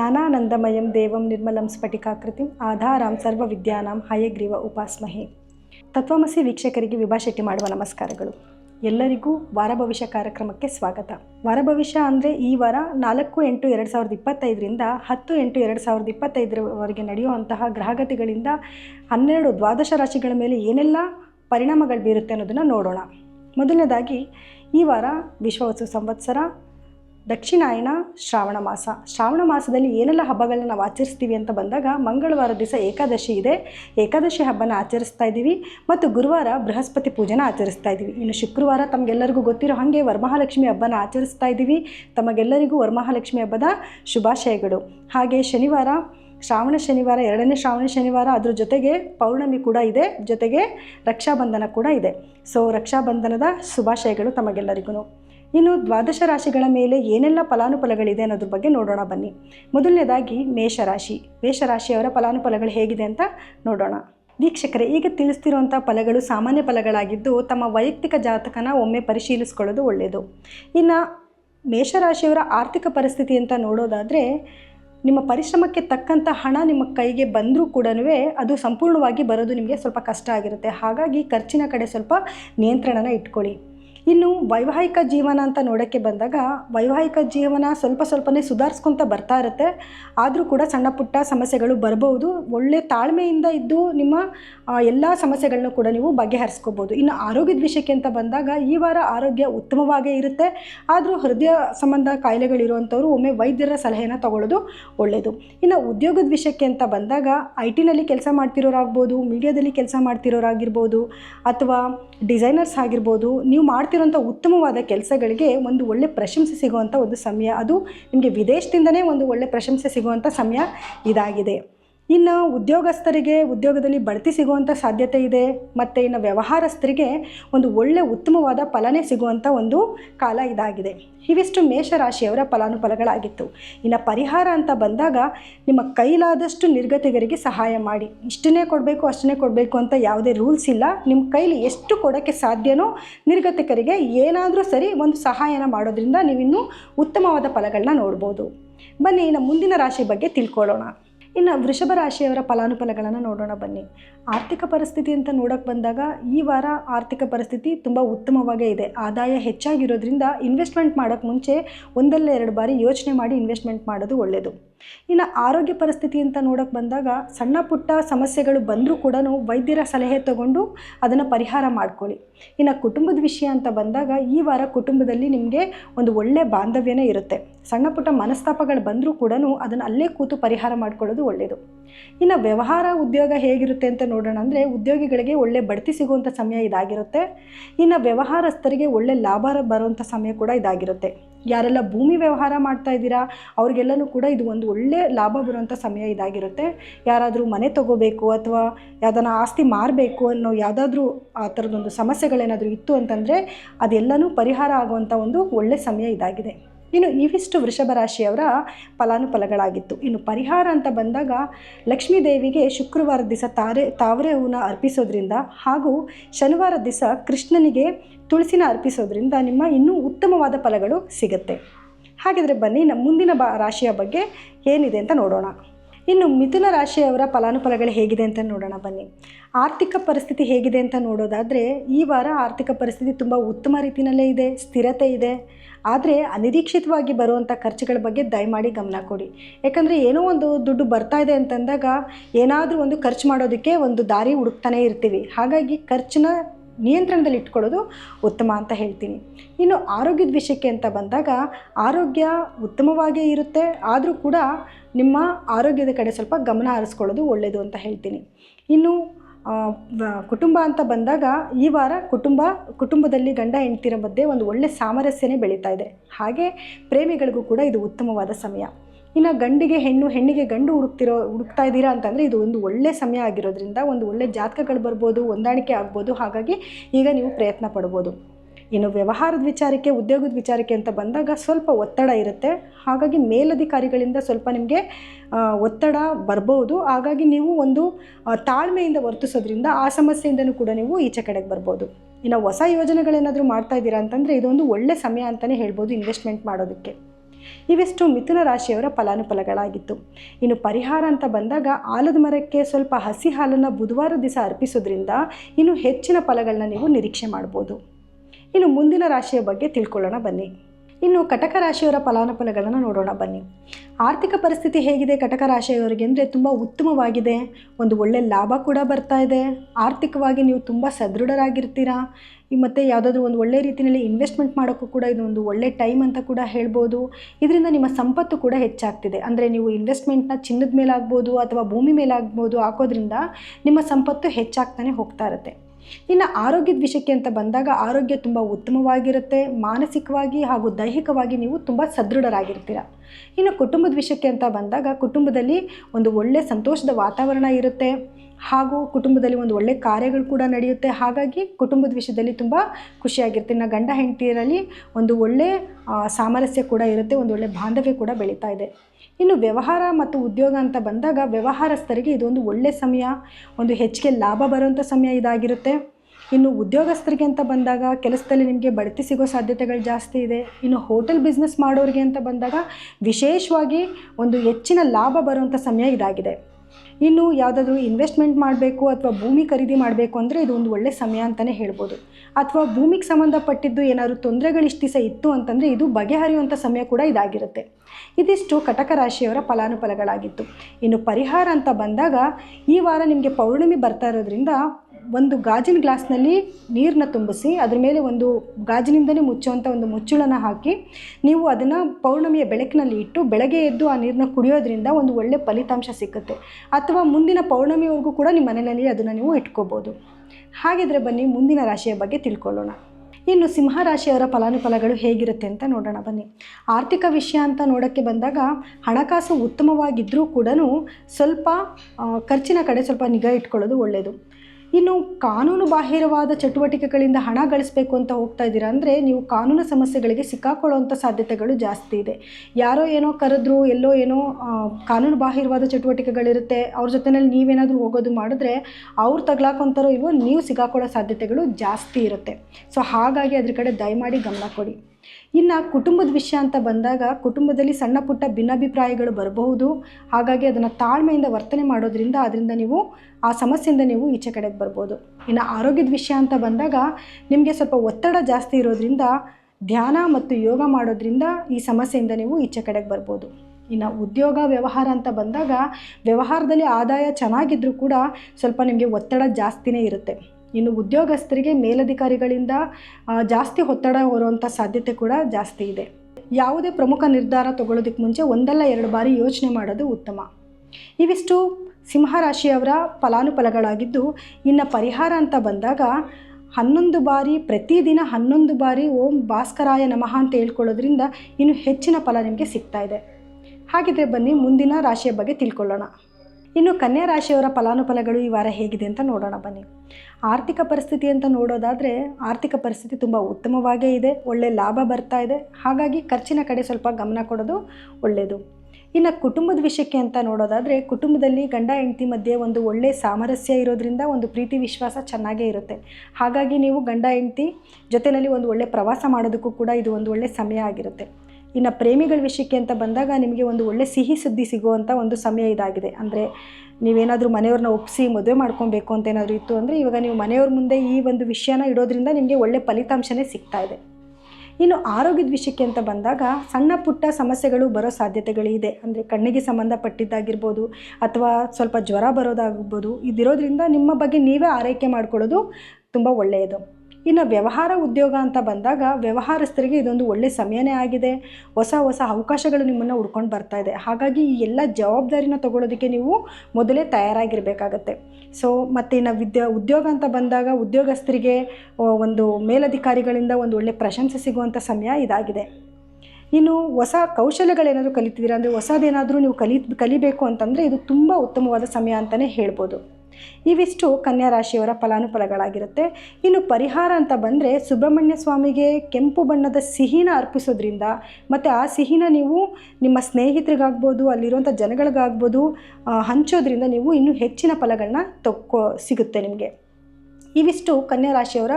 ಜ್ಞಾನಾನಂದಮಯಂ ದೇವಂ ನಿರ್ಮಲಂ ಸ್ಫಟಿಕಾಕೃತಿಂ ಆಧಾರಾಂ ಸರ್ವವಿದ್ಯಾನಾಂ ಹಯಗ್ರೀವ ಉಪಾಸ್ಮಹೆ. ತತ್ವಮಸಿ ವೀಕ್ಷಕರಿಗೆ ವಿಭಾ ಶೆಟ್ಟಿ ಮಾಡುವ ನಮಸ್ಕಾರಗಳು. ಎಲ್ಲರಿಗೂ ವಾರ ಭವಿಷ್ಯ ಕಾರ್ಯಕ್ರಮಕ್ಕೆ ಸ್ವಾಗತ. ವಾರ ಭವಿಷ್ಯ ಅಂದರೆ ಈ ವಾರ ನಾಲ್ಕು ಎಂಟು ಎರಡು ಸಾವಿರದ ಇಪ್ಪತ್ತೈದರಿಂದ ಹತ್ತು ಎಂಟು ಎರಡು ಸಾವಿರದ ಇಪ್ಪತ್ತೈದರವರೆಗೆ ನಡೆಯುವಂತಹ ಗ್ರಹಗತಿಗಳಿಂದ ಹನ್ನೆರಡು ದ್ವಾದಶ ರಾಶಿಗಳ ಮೇಲೆ ಏನೆಲ್ಲ ಪರಿಣಾಮಗಳು ಬೀರುತ್ತೆ ಅನ್ನೋದನ್ನು ನೋಡೋಣ. ಮೊದಲನೇದಾಗಿ ಈ ವಾರ ವಿಶ್ವವಸ್ತು ಸಂವತ್ಸರ ದಕ್ಷಿಣಾಯನ ಶ್ರಾವಣ ಮಾಸ. ಶ್ರಾವಣ ಮಾಸದಲ್ಲಿ ಏನೆಲ್ಲ ಹಬ್ಬಗಳನ್ನ ನಾವು ಆಚರಿಸ್ತೀವಿ ಅಂತ ಬಂದಾಗ ಮಂಗಳವಾರ ದಿವಸ ಏಕಾದಶಿ ಇದೆ. ಏಕಾದಶಿ ಹಬ್ಬನ ಆಚರಿಸ್ತಾ ಇದ್ದೀವಿ ಮತ್ತು ಗುರುವಾರ ಬೃಹಸ್ಪತಿ ಪೂಜೆನ ಆಚರಿಸ್ತಾ ಇದ್ದೀವಿ. ಇನ್ನು ಶುಕ್ರವಾರ ತಮಗೆಲ್ಲರಿಗೂ ಗೊತ್ತಿರೋ ಹಾಗೆ ವರಮಹಾಲಕ್ಷ್ಮಿ ಹಬ್ಬನ ಆಚರಿಸ್ತಾ ಇದ್ದೀವಿ. ತಮಗೆಲ್ಲರಿಗೂ ವರಮಹಾಲಕ್ಷ್ಮಿ ಹಬ್ಬದ ಶುಭಾಶಯಗಳು. ಹಾಗೆ ಶನಿವಾರ, ಶ್ರಾವಣ ಶನಿವಾರ, ಎರಡನೇ ಶ್ರಾವಣ ಶನಿವಾರ ಅದ್ರ ಜೊತೆಗೆ ಪೌರ್ಣಮಿ ಕೂಡ ಇದೆ. ಜೊತೆಗೆ ರಕ್ಷಾಬಂಧನ ಕೂಡ ಇದೆ. ಸೊ ರಕ್ಷಾಬಂಧನದ ಶುಭಾಶಯಗಳು ತಮಗೆಲ್ಲರಿಗೂ. ಇನ್ನು ದ್ವಾದಶ ರಾಶಿಗಳ ಮೇಲೆ ಏನೆಲ್ಲ ಫಲಾನುಫಲಗಳಿದೆ ಅನ್ನೋದ್ರ ಬಗ್ಗೆ ನೋಡೋಣ ಬನ್ನಿ. ಮೊದಲನೇದಾಗಿ ಮೇಷರಾಶಿ. ಮೇಷರಾಶಿಯವರ ಫಲಾನುಫಲಗಳು ಹೇಗಿದೆ ಅಂತ ನೋಡೋಣ. ವೀಕ್ಷಕರೇ, ಈಗ ತಿಳಿಸ್ತಿರುವಂಥ ಫಲಗಳು ಸಾಮಾನ್ಯ ಫಲಗಳಾಗಿದ್ದು ತಮ್ಮ ವೈಯಕ್ತಿಕ ಜಾತಕನ ಒಮ್ಮೆ ಪರಿಶೀಲಿಸ್ಕೊಳ್ಳೋದು ಒಳ್ಳೆಯದು. ಇನ್ನು ಮೇಷರಾಶಿಯವರ ಆರ್ಥಿಕ ಪರಿಸ್ಥಿತಿ ಅಂತ ನೋಡೋದಾದರೆ, ನಿಮ್ಮ ಪರಿಶ್ರಮಕ್ಕೆ ತಕ್ಕಂಥ ಹಣ ನಿಮ್ಮ ಕೈಗೆ ಬಂದರೂ ಕೂಡ ಅದು ಸಂಪೂರ್ಣವಾಗಿ ಬರೋದು ನಿಮಗೆ ಸ್ವಲ್ಪ ಕಷ್ಟ ಆಗಿರುತ್ತೆ. ಹಾಗಾಗಿ ಖರ್ಚಿನ ಕಡೆ ಸ್ವಲ್ಪ ನಿಯಂತ್ರಣನ ಇಟ್ಕೊಳ್ಳಿ. ಇನ್ನು ವೈವಾಹಿಕ ಜೀವನ ಅಂತ ನೋಡೋಕ್ಕೆ ಬಂದಾಗ ವೈವಾಹಿಕ ಜೀವನ ಸ್ವಲ್ಪ ಸ್ವಲ್ಪನೇ ಸುಧಾರಿಸ್ಕೊತ ಬರ್ತಾ ಇರುತ್ತೆ. ಆದರೂ ಕೂಡ ಸಣ್ಣ ಪುಟ್ಟ ಸಮಸ್ಯೆಗಳು ಬರ್ಬೋದು. ಒಳ್ಳೆ ತಾಳ್ಮೆಯಿಂದ ಇದ್ದು ನಿಮ್ಮ ಎಲ್ಲ ಸಮಸ್ಯೆಗಳನ್ನೂ ಕೂಡ ನೀವು ಬಗೆಹರಿಸ್ಕೋಬೋದು. ಇನ್ನು ಆರೋಗ್ಯದ ವಿಷಯಕ್ಕೆ ಅಂತ ಬಂದಾಗ ಈ ವಾರ ಆರೋಗ್ಯ ಉತ್ತಮವಾಗೇ ಇರುತ್ತೆ. ಆದರೂ ಹೃದಯ ಸಂಬಂಧ ಕಾಯಿಲೆಗಳಿರುವಂಥವ್ರು ಒಮ್ಮೆ ವೈದ್ಯರ ಸಲಹೆನ ತಗೊಳ್ಳೋದು ಒಳ್ಳೆಯದು ಇನ್ನು ಉದ್ಯೋಗದ ವಿಷಯಕ್ಕೆ ಅಂತ ಬಂದಾಗ ಐ ಟಿನಲ್ಲಿ ಕೆಲಸ ಮಾಡ್ತಿರೋರಾಗ್ಬೋದು, ಮೀಡಿಯಾದಲ್ಲಿ ಕೆಲಸ ಮಾಡ್ತಿರೋರಾಗಿರ್ಬೋದು, ಅಥವಾ ಡಿಸೈನರ್ಸ್ ಆಗಿರ್ಬೋದು, ನೀವು ಮಾಡ್ತಿರೋಂಥ ಉತ್ತಮವಾದ ಕೆಲಸಗಳಿಗೆ ಒಂದು ಒಳ್ಳೆ ಪ್ರಶಂಸೆ ಸಿಗುವಂಥ ಒಂದು ಸಮಯ. ಅದು ನಿಮಗೆ ವಿದೇಶದಿಂದನೇ ಒಂದು ಒಳ್ಳೆ ಪ್ರಶಂಸೆ ಸಿಗುವಂಥ ಸಮಯ ಇದಾಗಿದೆ. ಇನ್ನು ಉದ್ಯೋಗಸ್ಥರಿಗೆ ಉದ್ಯೋಗದಲ್ಲಿ ಬಡ್ತಿ ಸಿಗುವಂಥ ಸಾಧ್ಯತೆ ಇದೆ, ಮತ್ತು ಇನ್ನು ವ್ಯವಹಾರಸ್ಥರಿಗೆ ಒಂದು ಒಳ್ಳೆ ಉತ್ತಮವಾದ ಫಲನೇ ಸಿಗುವಂಥ ಒಂದು ಕಾಲ ಇದಾಗಿದೆ. ಇವಿಷ್ಟು ಮೇಷರಾಶಿಯವರ ಫಲಾನುಫಲಗಳಾಗಿತ್ತು. ಇನ್ನು ಪರಿಹಾರ ಅಂತ ಬಂದಾಗ ನಿಮ್ಮ ಕೈಲಾದಷ್ಟು ನಿರ್ಗತಿಗರಿಗೆ ಸಹಾಯ ಮಾಡಿ. ಇಷ್ಟನ್ನೇ ಕೊಡಬೇಕು, ಅಷ್ಟನ್ನೇ ಕೊಡಬೇಕು ಅಂತ ಯಾವುದೇ ರೂಲ್ಸ್ ಇಲ್ಲ. ನಿಮ್ಮ ಕೈಲಿ ಎಷ್ಟು ಕೊಡೋಕ್ಕೆ ಸಾಧ್ಯನೋ ನಿರ್ಗತಿಕರಿಗೆ ಏನಾದರೂ ಸರಿ ಒಂದು ಸಹಾಯನ ಮಾಡೋದ್ರಿಂದ ನೀವಿನ್ನೂ ಉತ್ತಮವಾದ ಫಲಗಳನ್ನ ನೋಡ್ಬೋದು. ಬನ್ನಿ ಇನ್ನು ಮುಂದಿನ ರಾಶಿ ಬಗ್ಗೆ ತಿಳ್ಕೊಳ್ಳೋಣ. ಇನ್ನು ವೃಷಭ ರಾಶಿಯವರ ಫಲಾನುಫಲಗಳನ್ನು ನೋಡೋಣ ಬನ್ನಿ. ಆರ್ಥಿಕ ಪರಿಸ್ಥಿತಿ ಅಂತ ನೋಡೋಕೆ ಬಂದಾಗ ಈ ವಾರ ಆರ್ಥಿಕ ಪರಿಸ್ಥಿತಿ ತುಂಬ ಉತ್ತಮವಾಗೇ ಇದೆ. ಆದಾಯ ಹೆಚ್ಚಾಗಿರೋದ್ರಿಂದ ಇನ್ವೆಸ್ಟ್ಮೆಂಟ್ ಮಾಡೋಕ್ಕೆ ಮುಂಚೆ ಒಂದಲ್ಲ ಎರಡು ಬಾರಿ ಯೋಚನೆ ಮಾಡಿ ಇನ್ವೆಸ್ಟ್ಮೆಂಟ್ ಮಾಡೋದು ಒಳ್ಳೆಯದು ಇನ್ನು ಆರೋಗ್ಯ ಪರಿಸ್ಥಿತಿ ಅಂತ ನೋಡೋಕೆ ಬಂದಾಗ ಸಣ್ಣ ಪುಟ್ಟ ಸಮಸ್ಯೆಗಳು ಬಂದರೂ ಕೂಡ ವೈದ್ಯರ ಸಲಹೆ ತಗೊಂಡು ಅದನ್ನು ಪರಿಹಾರ ಮಾಡ್ಕೊಳ್ಳಿ. ಇನ್ನು ಕುಟುಂಬದ ವಿಷಯ ಅಂತ ಬಂದಾಗ ಈ ವಾರ ಕುಟುಂಬದಲ್ಲಿ ನಿಮಗೆ ಒಂದು ಒಳ್ಳೆಯ ಬಾಂಧವ್ಯನೇ ಇರುತ್ತೆ. ಸಣ್ಣ ಪುಟ್ಟ ಮನಸ್ತಾಪಗಳು ಬಂದರೂ ಕೂಡ ಅದನ್ನು ಅಲ್ಲೇ ಕೂತು ಪರಿಹಾರ ಮಾಡ್ಕೊಳ್ಳೋದು ಒಳ್ಳೆಯದು ಇನ್ನು ವ್ಯವಹಾರ ಉದ್ಯೋಗ ಹೇಗಿರುತ್ತೆ ಅಂತ ನೋಡೋಣ ಅಂದರೆ ಉದ್ಯೋಗಿಗಳಿಗೆ ಒಳ್ಳೆ ಬಡ್ತಿ ಸಿಗುವಂಥ ಸಮಯ ಇದಾಗಿರುತ್ತೆ. ಇನ್ನು ವ್ಯವಹಾರಸ್ಥರಿಗೆ ಒಳ್ಳೆ ಲಾಭ ಬರುವಂಥ ಸಮಯ ಕೂಡ ಇದಾಗಿರುತ್ತೆ. ಯಾರೆಲ್ಲ ಭೂಮಿ ವ್ಯವಹಾರ ಮಾಡ್ತಾ ಇದ್ದೀರಾ, ಅವ್ರಿಗೆಲ್ಲನೂ ಕೂಡ ಇದು ಒಂದು ಒಳ್ಳೆ ಲಾಭ ಬರುವಂಥ ಸಮಯ ಇದಾಗಿರುತ್ತೆ. ಯಾರಾದರೂ ಮನೆ ತಗೋಬೇಕು ಅಥವಾ ಯಾವುದನ್ನ ಆಸ್ತಿ ಮಾರಬೇಕು ಅನ್ನೋ ಯಾವುದಾದ್ರೂ ಆ ಥರದೊಂದು ಸಮಸ್ಯೆಗಳೇನಾದರೂ ಇತ್ತು ಅಂತಂದರೆ ಅದೆಲ್ಲನೂ ಪರಿಹಾರ ಆಗುವಂಥ ಒಂದು ಒಳ್ಳೆ ಸಮಯ ಇದಾಗಿದೆ. ಇನ್ನು ಇವಿಷ್ಟು ವೃಷಭ ರಾಶಿಯವರ ಫಲಾನುಫಲಗಳಾಗಿತ್ತು. ಇನ್ನು ಪರಿಹಾರ ಅಂತ ಬಂದಾಗ ಲಕ್ಷ್ಮೀ ದೇವಿಗೆ ಶುಕ್ರವಾರ ದಿವಸ ತಾರೆ, ತಾವರೆ ಹೂವನ್ನ ಅರ್ಪಿಸೋದ್ರಿಂದ ಹಾಗೂ ಶನಿವಾರ ದಿವಸ ಕೃಷ್ಣನಿಗೆ ತುಳಸಿನ ಅರ್ಪಿಸೋದ್ರಿಂದ ನಿಮ್ಮ ಇನ್ನೂ ಉತ್ತಮವಾದ ಫಲಗಳು ಸಿಗುತ್ತೆ. ಹಾಗಿದ್ರೆ ಬನ್ನಿ ನಮ್ಮ ಮುಂದಿನ ಬ, ರಾಶಿಯ ಬಗ್ಗೆ ಏನಿದೆ ಅಂತ ನೋಡೋಣ. ಇನ್ನು ಮಿಥುನ ರಾಶಿಯವರ ಫಲಾನುಫಲಗಳು ಹೇಗಿದೆ ಅಂತ ನೋಡೋಣ ಬನ್ನಿ. ಆರ್ಥಿಕ ಪರಿಸ್ಥಿತಿ ಹೇಗಿದೆ ಅಂತ ನೋಡೋದಾದರೆ ಈ ವಾರ ಆರ್ಥಿಕ ಪರಿಸ್ಥಿತಿ ತುಂಬ ಉತ್ತಮ ರೀತಿಯಲ್ಲೇ ಇದೆ, ಸ್ಥಿರತೆ ಇದೆ. ಆದರೆ ಅನಿರೀಕ್ಷಿತವಾಗಿ ಬರುವಂಥ ಖರ್ಚುಗಳ ಬಗ್ಗೆ ದಯಮಾಡಿ ಗಮನ ಕೊಡಿ. ಯಾಕಂದರೆ ಏನೋ ಒಂದು ದುಡ್ಡು ಬರ್ತಾ ಇದೆ ಅಂತಂದಾಗ ಏನಾದರೂ ಒಂದು ಖರ್ಚು ಮಾಡೋದಕ್ಕೆ ಒಂದು ದಾರಿ ಹುಡುಕ್ತಾನೆ ಇರ್ತೀವಿ. ಹಾಗಾಗಿ ಖರ್ಚನ್ನ ನಿಯಂತ್ರಣದಲ್ಲಿ ಇಟ್ಕೊಳ್ಳೋದು ಉತ್ತಮ ಅಂತ ಹೇಳ್ತೀನಿ. ಇನ್ನು ಆರೋಗ್ಯದ ವಿಷಯಕ್ಕೆ ಅಂತ ಬಂದಾಗ ಆರೋಗ್ಯ ಉತ್ತಮವಾಗೇ ಇರುತ್ತೆ. ಆದರೂ ಕೂಡ ನಿಮ್ಮ ಆರೋಗ್ಯದ ಕಡೆ ಸ್ವಲ್ಪ ಗಮನ ಹರಿಸ್ಕೊಳ್ಳೋದು ಒಳ್ಳೆಯದು ಅಂತ ಹೇಳ್ತೀನಿ. ಇನ್ನು ಕುಟುಂಬ ಅಂತ ಬಂದಾಗ ಈ ವಾರ ಕುಟುಂಬ, ಕುಟುಂಬದಲ್ಲಿ ಗಂಡ ಹೆಂಡ್ತಿರ ಮಧ್ಯೆ ಒಂದು ಒಳ್ಳೆ ಸಾಮರಸ್ಯನೇ ಬೆಳೀತಾ ಇದೆ. ಹಾಗೆ ಪ್ರೇಮಿಗಳಿಗೂ ಕೂಡ ಇದು ಉತ್ತಮವಾದ ಸಮಯ. ಇನ್ನು ಗಂಡಿಗೆ ಹೆಣ್ಣು, ಹೆಣ್ಣಿಗೆ ಗಂಡು ಹುಡುಕ್ತಿರೋ, ಹುಡುಕ್ತಾ ಇದ್ದೀರಾ ಅಂತಂದರೆ ಇದು ಒಂದು ಒಳ್ಳೆ ಸಮಯ ಆಗಿರೋದ್ರಿಂದ ಒಂದು ಒಳ್ಳೆ ಜಾತಕಗಳು ಬರ್ಬೋದು, ಹೊಂದಾಣಿಕೆ ಆಗ್ಬೋದು. ಹಾಗಾಗಿ ಈಗ ನೀವು ಪ್ರಯತ್ನ ಪಡ್ಬೋದು. ಇನ್ನು ವ್ಯವಹಾರದ ವಿಚಾರಕ್ಕೆ, ಉದ್ಯೋಗದ ವಿಚಾರಕ್ಕೆ ಅಂತ ಬಂದಾಗ ಸ್ವಲ್ಪ ಒತ್ತಡ ಇರುತ್ತೆ. ಹಾಗಾಗಿ ಮೇಲಧಿಕಾರಿಗಳಿಂದ ಸ್ವಲ್ಪ ನಿಮಗೆ ಒತ್ತಡ ಬರ್ಬೋದು. ಹಾಗಾಗಿ ನೀವು ಒಂದು ತಾಳ್ಮೆಯಿಂದ ವರ್ತಿಸೋದ್ರಿಂದ ಆ ಸಮಸ್ಯೆಯಿಂದನೂ ಕೂಡ ನೀವು ಈಚೆ ಕಡೆಗೆ ಬರ್ಬೋದು. ಇನ್ನು ಹೊಸ ಯೋಜನೆಗಳೇನಾದರೂ ಮಾಡ್ತಾ ಇದ್ದೀರಾ ಅಂತಂದರೆ ಇದೊಂದು ಒಳ್ಳೆ ಸಮಯ ಅಂತಲೇ ಹೇಳ್ಬೋದು ಇನ್ವೆಸ್ಟ್ಮೆಂಟ್ ಮಾಡೋದಕ್ಕೆ. ಇವೆಷ್ಟು ಮಿಥುನ ರಾಶಿಯವರ ಫಲಾನುಫಲಗಳಾಗಿತ್ತು. ಇನ್ನು ಪರಿಹಾರ ಅಂತ ಬಂದಾಗ ಆಲದ ಮರಕ್ಕೆ ಸ್ವಲ್ಪ ಹಸಿ ಹಾಲನ್ನು ಬುಧವಾರ ದಿವಸ ಅರ್ಪಿಸೋದ್ರಿಂದ ಇನ್ನು ಹೆಚ್ಚಿನ ಫಲಗಳನ್ನ ನೀವು ನಿರೀಕ್ಷೆ ಮಾಡ್ಬೋದು. ಇನ್ನು ಮುಂದಿನ ರಾಶಿಯ ಬಗ್ಗೆ ತಿಳ್ಕೊಳ್ಳೋಣ ಬನ್ನಿ. ಇನ್ನು ಕಟಕ ರಾಶಿಯವರ ಫಲಾನುಫಲಗಳನ್ನು ನೋಡೋಣ ಬನ್ನಿ. ಆರ್ಥಿಕ ಪರಿಸ್ಥಿತಿ ಹೇಗಿದೆ ಕಟಕ ರಾಶಿಯವರಿಗೆ ಅಂದರೆ ತುಂಬ ಉತ್ತಮವಾಗಿದೆ. ಒಂದು ಒಳ್ಳೆಯ ಲಾಭ ಕೂಡ ಬರ್ತಾ ಇದೆ. ಆರ್ಥಿಕವಾಗಿ ನೀವು ತುಂಬ ಸದೃಢರಾಗಿರ್ತೀರಾ? ಮತ್ತು ಯಾವುದಾದ್ರೂ ಒಂದು ಒಳ್ಳೆ ರೀತಿಯಲ್ಲಿ ಇನ್ವೆಸ್ಟ್ಮೆಂಟ್ ಮಾಡೋಕ್ಕೂ ಕೂಡ ಇದು ಒಂದು ಒಳ್ಳೆ ಟೈಮ್ ಅಂತ ಕೂಡ ಹೇಳ್ಬೋದು. ಇದರಿಂದ ನಿಮ್ಮ ಸಂಪತ್ತು ಕೂಡ ಹೆಚ್ಚಾಗ್ತಿದೆ. ಅಂದರೆ ನೀವು ಇನ್ವೆಸ್ಟ್ಮೆಂಟ್ನ ಚಿನ್ನದ ಮೇಲೆ ಆಗ್ಬೋದು ಅಥವಾ ಭೂಮಿ ಮೇಲೆ ಆಗ್ಬೋದು ಹಾಕೋದ್ರಿಂದ ನಿಮ್ಮ ಸಂಪತ್ತು ಹೆಚ್ಚಾಗ್ತಾನೆ ಹೋಗ್ತಾ ಇರುತ್ತೆ. ಇನ್ನು ಆರೋಗ್ಯದ ವಿಷಯಕ್ಕೆ ಅಂತ ಬಂದಾಗ ಆರೋಗ್ಯ ತುಂಬ ಉತ್ತಮವಾಗಿರುತ್ತೆ, ಮಾನಸಿಕವಾಗಿ ಹಾಗೂ ದೈಹಿಕವಾಗಿ ನೀವು ತುಂಬ ಸದೃಢರಾಗಿರ್ತೀರ. ಇನ್ನು ಕುಟುಂಬದ ವಿಷಯಕ್ಕೆ ಅಂತ ಬಂದಾಗ ಕುಟುಂಬದಲ್ಲಿ ಒಂದು ಒಳ್ಳೆಯ ಸಂತೋಷದ ವಾತಾವರಣ ಇರುತ್ತೆ ಹಾಗೂ ಕುಟುಂಬದಲ್ಲಿ ಒಂದು ಒಳ್ಳೆ ಕಾರ್ಯಗಳು ಕೂಡ ನಡೆಯುತ್ತೆ. ಹಾಗಾಗಿ ಕುಟುಂಬದ ವಿಷಯದಲ್ಲಿ ತುಂಬ ಖುಷಿಯಾಗಿರ್ತೀನಿ ನಾ ಗಂಡ ಹೆಂಡತಿಯರಲ್ಲಿ ಒಂದು ಒಳ್ಳೆ ಸಾಮರಸ್ಯ ಕೂಡ ಇರುತ್ತೆ, ಒಂದು ಒಳ್ಳೆ ಬಾಂಧವ್ಯ ಕೂಡ ಬೆಳೀತಾ ಇದೆ. ಇನ್ನು ವ್ಯವಹಾರ ಮತ್ತು ಉದ್ಯೋಗ ಅಂತ ಬಂದಾಗ ವ್ಯವಹಾರಸ್ಥರಿಗೆ ಇದೊಂದು ಒಳ್ಳೆಯ ಸಮಯ, ಒಂದು ಹೆಚ್ಚಿಗೆ ಲಾಭ ಬರುವಂಥ ಸಮಯ ಇದಾಗಿರುತ್ತೆ. ಇನ್ನು ಉದ್ಯೋಗಸ್ಥರಿಗೆ ಅಂತ ಬಂದಾಗ ಕೆಲಸದಲ್ಲಿ ನಿಮಗೆ ಬಡ್ತಿ ಸಿಗೋ ಸಾಧ್ಯತೆಗಳು ಜಾಸ್ತಿ ಇದೆ. ಇನ್ನು ಹೋಟೆಲ್ ಬಿಸ್ನೆಸ್ ಮಾಡೋರಿಗೆ ಅಂತ ಬಂದಾಗ ವಿಶೇಷವಾಗಿ ಒಂದು ಹೆಚ್ಚಿನ ಲಾಭ ಬರುವಂಥ ಸಮಯ ಇದಾಗಿದೆ. ಇನ್ನು ಯಾವುದಾದ್ರೂ ಇನ್ವೆಸ್ಟ್ಮೆಂಟ್ ಮಾಡಬೇಕು ಅಥವಾ ಭೂಮಿ ಖರೀದಿ ಮಾಡಬೇಕು ಅಂದರೆ ಇದು ಒಂದು ಒಳ್ಳೆ ಸಮಯ ಅಂತಲೇ ಹೇಳ್ಬೋದು. ಅಥವಾ ಭೂಮಿಗೆ ಸಂಬಂಧಪಟ್ಟಿದ್ದು ಏನಾದರೂ ತೊಂದರೆಗಳು ಇಷ್ಟು ದಿವಸ ಇತ್ತು ಅಂತಂದರೆ ಇದು ಬಗೆಹರಿಯುವಂಥ ಸಮಯ ಕೂಡ ಇದಾಗಿರುತ್ತೆ. ಇದಿಷ್ಟು ಕಟಕ ರಾಶಿಯವರ ಫಲಾನುಫಲಗಳಾಗಿತ್ತು. ಇನ್ನು ಪರಿಹಾರ ಅಂತ ಬಂದಾಗ ಈ ವಾರ ನಿಮಗೆ ಪೌರ್ಣಮಿ ಬರ್ತಾ ಇರೋದ್ರಿಂದ ಒಂದು ಗಾಜಿನ ಗ್ಲಾಸ್ನಲ್ಲಿ ನೀರನ್ನ ತುಂಬಿಸಿ ಅದ್ರ ಮೇಲೆ ಒಂದು ಗಾಜಿನಿಂದಲೇ ಮುಚ್ಚುವಂಥ ಒಂದು ಮುಚ್ಚುಳನ ಹಾಕಿ ನೀವು ಅದನ್ನು ಪೌರ್ಣಮಿಯ ಬೆಳಕಿನಲ್ಲಿ ಇಟ್ಟು ಬೆಳಗ್ಗೆ ಎದ್ದು ಆ ನೀರನ್ನ ಕುಡಿಯೋದ್ರಿಂದ ಒಂದು ಒಳ್ಳೆಯ ಫಲಿತಾಂಶ ಸಿಗುತ್ತೆ ಅಥವಾ ಮುಂದಿನ ಪೌರ್ಣಮಿವರೆಗೂ ಕೂಡ ನಿಮ್ಮ ಮನೆಯಲ್ಲಿ ಅದನ್ನು ನೀವು ಇಟ್ಕೋಬೋದು. ಹಾಗಿದ್ರೆ ಬನ್ನಿ, ಮುಂದಿನ ರಾಶಿಯ ಬಗ್ಗೆ ತಿಳ್ಕೊಳ್ಳೋಣ. ಇನ್ನು ಸಿಂಹ ರಾಶಿಯವರ ಫಲಾನುಫಲಗಳು ಹೇಗಿರುತ್ತೆ ಅಂತ ನೋಡೋಣ ಬನ್ನಿ. ಆರ್ಥಿಕ ವಿಷಯ ಅಂತ ನೋಡೋಕ್ಕೆ ಬಂದಾಗ ಹಣಕಾಸು ಉತ್ತಮವಾಗಿದ್ದರೂ ಕೂಡ ಸ್ವಲ್ಪ ಖರ್ಚಿನ ಕಡೆ ಸ್ವಲ್ಪ ನಿಗಾ ಇಟ್ಕೊಳ್ಳೋದು ಒಳ್ಳೆಯದು ಇನ್ನು ಕಾನೂನು ಬಾಹಿರವಾದ ಚಟುವಟಿಕೆಗಳಿಂದ ಹಣ ಗಳಿಸಬೇಕು ಅಂತ ಹೋಗ್ತಾ ಇದ್ದೀರಾ ಅಂದರೆ ನೀವು ಕಾನೂನು ಸಮಸ್ಯೆಗಳಿಗೆ ಸಿಕ್ಕಾಕೊಳ್ಳುವಂಥ ಸಾಧ್ಯತೆಗಳು ಜಾಸ್ತಿ ಇದೆ. ಯಾರೋ ಏನೋ ಕರೆದ್ರು, ಎಲ್ಲೋ ಏನೋ ಕಾನೂನು ಬಾಹಿರವಾದ ಚಟುವಟಿಕೆಗಳಿರುತ್ತೆ, ಅವ್ರ ಜೊತೆಯಲ್ಲಿ ನೀವೇನಾದರೂ ಹೋಗೋದು ಮಾಡಿದ್ರೆ ಅವ್ರು ತಗ್ಲಾಕೊಂತಾರೋ ಇಲ್ವೋ ನೀವು ಸಿಗಾಕೊಳ್ಳೋ ಸಾಧ್ಯತೆಗಳು ಜಾಸ್ತಿ ಇರುತ್ತೆ. ಸೊ ಹಾಗಾಗಿ ಅದ್ರ ಕಡೆ ದಯಮಾಡಿ ಗಮನ ಕೊಡಿ. ಇನ್ನು ಕುಟುಂಬದ ವಿಷಯ ಅಂತ ಬಂದಾಗ ಕುಟುಂಬದಲ್ಲಿ ಸಣ್ಣ ಪುಟ್ಟ ಭಿನ್ನಾಭಿಪ್ರಾಯಗಳು ಬರಬಹುದು. ಹಾಗಾಗಿ ಅದನ್ನು ತಾಳ್ಮೆಯಿಂದ ವರ್ತನೆ ಮಾಡೋದ್ರಿಂದ ಅದರಿಂದ ನೀವು ಆ ಸಮಸ್ಯೆಯಿಂದ ನೀವು ಈಚೆ ಕಡೆಗೆ ಬರ್ಬೋದು. ಇನ್ನು ಆರೋಗ್ಯದ ವಿಷಯ ಅಂತ ಬಂದಾಗ ನಿಮಗೆ ಸ್ವಲ್ಪ ಒತ್ತಡ ಜಾಸ್ತಿ ಇರೋದ್ರಿಂದ ಧ್ಯಾನ ಮತ್ತು ಯೋಗ ಮಾಡೋದ್ರಿಂದ ಈ ಸಮಸ್ಯೆಯಿಂದ ನೀವು ಈಚೆ ಕಡೆಗೆ ಬರ್ಬೋದು. ಇನ್ನು ಉದ್ಯೋಗ, ವ್ಯವಹಾರ ಅಂತ ಬಂದಾಗ ವ್ಯವಹಾರದಲ್ಲಿ ಆದಾಯ ಚೆನ್ನಾಗಿದ್ದರೂ ಕೂಡ ಸ್ವಲ್ಪ ನಿಮಗೆ ಒತ್ತಡ ಜಾಸ್ತಿನೇ ಇರುತ್ತೆ. ಇನ್ನು ಉದ್ಯೋಗಸ್ಥರಿಗೆ ಮೇಲಧಿಕಾರಿಗಳಿಂದ ಜಾಸ್ತಿ ಒತ್ತಡ ಹೊರುವಂಥ ಸಾಧ್ಯತೆ ಕೂಡ ಜಾಸ್ತಿ ಇದೆ. ಯಾವುದೇ ಪ್ರಮುಖ ನಿರ್ಧಾರ ತಗೊಳ್ಳೋದಕ್ಕೆ ಮುಂಚೆ ಒಂದಲ್ಲ ಎರಡು ಬಾರಿ ಯೋಚನೆ ಮಾಡೋದು ಉತ್ತಮ. ಇವಿಷ್ಟು ಸಿಂಹರಾಶಿಯವರ ಫಲಾನುಫಲಗಳಾಗಿದ್ದು, ಇನ್ನು ಪರಿಹಾರ ಅಂತ ಬಂದಾಗ, ಹನ್ನೊಂದು ಬಾರಿ, ಪ್ರತಿದಿನ ಹನ್ನೊಂದು ಬಾರಿ ಓಂ ಭಾಸ್ಕರಾಯ ನಮಃ ಅಂತ ಹೇಳ್ಕೊಳ್ಳೋದ್ರಿಂದ ಇನ್ನು ಹೆಚ್ಚಿನ ಫಲ ನಿಮಗೆ ಸಿಗ್ತಾ ಇದೆ. ಹಾಗಿದ್ರೆ ಬನ್ನಿ ಮುಂದಿನ ರಾಶಿಯ ಬಗ್ಗೆ ತಿಳ್ಕೊಳ್ಳೋಣ. ಇನ್ನು ಕನ್ಯಾ ರಾಶಿಯವರ ಫಲಾನುಫಲಗಳು ಈ ವಾರ ಹೇಗಿದೆ ಅಂತ ನೋಡೋಣ ಬನ್ನಿ. ಆರ್ಥಿಕ ಪರಿಸ್ಥಿತಿ ಅಂತ ನೋಡೋದಾದರೆ ಆರ್ಥಿಕ ಪರಿಸ್ಥಿತಿ ತುಂಬ ಉತ್ತಮವಾಗೇ ಇದೆ, ಒಳ್ಳೆ ಲಾಭ ಬರ್ತಾ ಇದೆ. ಹಾಗಾಗಿ ಖರ್ಚಿನ ಕಡೆ ಸ್ವಲ್ಪ ಗಮನ ಕೊಡೋದು ಒಳ್ಳೆಯದು ಇನ್ನು ಕುಟುಂಬದ ವಿಷಯಕ್ಕೆ ಅಂತ ನೋಡೋದಾದರೆ ಕುಟುಂಬದಲ್ಲಿ ಗಂಡ ಹೆಂಡತಿ ಮಧ್ಯೆ ಒಂದು ಒಳ್ಳೆ ಸಾಮರಸ್ಯ ಇರೋದ್ರಿಂದ ಒಂದು ಪ್ರೀತಿ ವಿಶ್ವಾಸ ಚೆನ್ನಾಗೇ ಇರುತ್ತೆ. ಹಾಗಾಗಿ ನೀವು ಗಂಡ ಹೆಂಡತಿ ಜೊತೆಯಲ್ಲಿ ಒಂದು ಒಳ್ಳೆ ಪ್ರವಾಸ ಮಾಡೋದಕ್ಕೂ ಕೂಡ ಇದು ಒಂದು ಒಳ್ಳೆ ಸಮಯ ಆಗಿರುತ್ತೆ. ಇನ್ನು ಪ್ರೇಮಿಗಳ ವಿಷಯಕ್ಕೆ ಅಂತ ಬಂದಾಗ ನಿಮಗೆ ಒಂದು ಒಳ್ಳೆ ಸಿಹಿ ಸುದ್ದಿ ಸಿಗುವಂಥ ಒಂದು ಸಮಯ ಇದಾಗಿದೆ. ಅಂದರೆ ನೀವೇನಾದರೂ ಮನೆಯವ್ರನ್ನ ಒಪ್ಪಿಸಿ ಮದುವೆ ಮಾಡ್ಕೊಬೇಕು ಅಂತ ಏನಾದರೂ ಇತ್ತು ಅಂದರೆ ಇವಾಗ ನೀವು ಮನೆಯವ್ರ ಮುಂದೆ ಈ ಒಂದು ವಿಷಯನ ಇಡೋದ್ರಿಂದ ನಿಮಗೆ ಒಳ್ಳೆ ಫಲಿತಾಂಶನೇ ಸಿಗ್ತಾ ಇದೆ. ಇನ್ನು ಆರೋಗ್ಯದ ವಿಷಯಕ್ಕೆ ಅಂತ ಬಂದಾಗ ಸಣ್ಣ ಪುಟ್ಟ ಸಮಸ್ಯೆಗಳು ಬರೋ ಸಾಧ್ಯತೆಗಳಿದೆ ಅಂದರೆ ಕಣ್ಣಿಗೆ ಸಂಬಂಧಪಟ್ಟಿದ್ದಾಗಿರ್ಬೋದು ಅಥವಾ ಸ್ವಲ್ಪ ಜ್ವರ ಬರೋದಾಗಿರ್ಬೋದು ಇದಿರೋದ್ರಿಂದ ನಿಮ್ಮ ಬಗ್ಗೆ ನೀವೇ ಆರೈಕೆ ಮಾಡ್ಕೊಳ್ಳೋದು ತುಂಬ ಒಳ್ಳೆಯದು. ಇನ್ನು ವ್ಯವಹಾರ ಉದ್ಯೋಗ ಅಂತ ಬಂದಾಗ ವ್ಯವಹಾರಸ್ಥರಿಗೆ ಇದೊಂದು ಒಳ್ಳೆ ಸಮಯನೇ ಆಗಿದೆ. ಹೊಸ ಹೊಸ ಅವಕಾಶಗಳು ನಿಮ್ಮನ್ನು ಹುಡ್ಕೊಂಡು ಬರ್ತಾ ಇದೆ. ಹಾಗಾಗಿ ಈ ಎಲ್ಲ ಜವಾಬ್ದಾರಿನ ತಗೊಳ್ಳೋದಕ್ಕೆ ನೀವು ಮೊದಲೇ ತಯಾರಾಗಿರಬೇಕಾಗತ್ತೆ. ಸೊ ಮತ್ತು ಇನ್ನು ವಿದ್ಯಾ, ಉದ್ಯೋಗ ಅಂತ ಬಂದಾಗ ಉದ್ಯೋಗಸ್ಥರಿಗೆ ಒಂದು ಮೇಲಧಿಕಾರಿಗಳಿಂದ ಒಂದು ಒಳ್ಳೆ ಪ್ರಶಂಸೆ ಸಿಗುವಂಥ ಸಮಯ ಇದಾಗಿದೆ. ಇನ್ನು ಹೊಸ ಕೌಶಲ್ಯಗಳೇನಾದರೂ ಕಲಿತಿದ್ದೀರಾ? ಅಂದರೆ ಹೊಸದೇನಾದರೂ ನೀವು ಕಲಿ ಕಲಿಬೇಕು ಅಂತಂದರೆ ಇದು ತುಂಬ ಉತ್ತಮವಾದ ಸಮಯ ಅಂತಲೇ ಹೇಳ್ಬೋದು. ಇವಿಷ್ಟು ಕನ್ಯಾ ರಾಶಿಯವರ ಫಲಾನುಫಲಗಳಾಗಿರುತ್ತೆ. ಇನ್ನು ಪರಿಹಾರ ಅಂತ ಬಂದರೆ ಸುಬ್ರಹ್ಮಣ್ಯ ಸ್ವಾಮಿಗೆ ಕೆಂಪು ಬಣ್ಣದ ಸಿಹಿನ ಅರ್ಪಿಸೋದ್ರಿಂದ, ಮತ್ತು ಆ ಸಿಹಿನ ನೀವು ನಿಮ್ಮ ಸ್ನೇಹಿತರಿಗಾಗ್ಬೋದು, ಅಲ್ಲಿರುವಂಥ ಜನಗಳಿಗಾಗ್ಬೋದು ಹಂಚೋದ್ರಿಂದ ನೀವು ಇನ್ನೂ ಹೆಚ್ಚಿನ ಫಲಗಳನ್ನ ತಕ್ಕೋ, ಸಿಗುತ್ತೆ ನಿಮಗೆ. ಇವಿಷ್ಟು ಕನ್ಯಾ ರಾಶಿಯವರ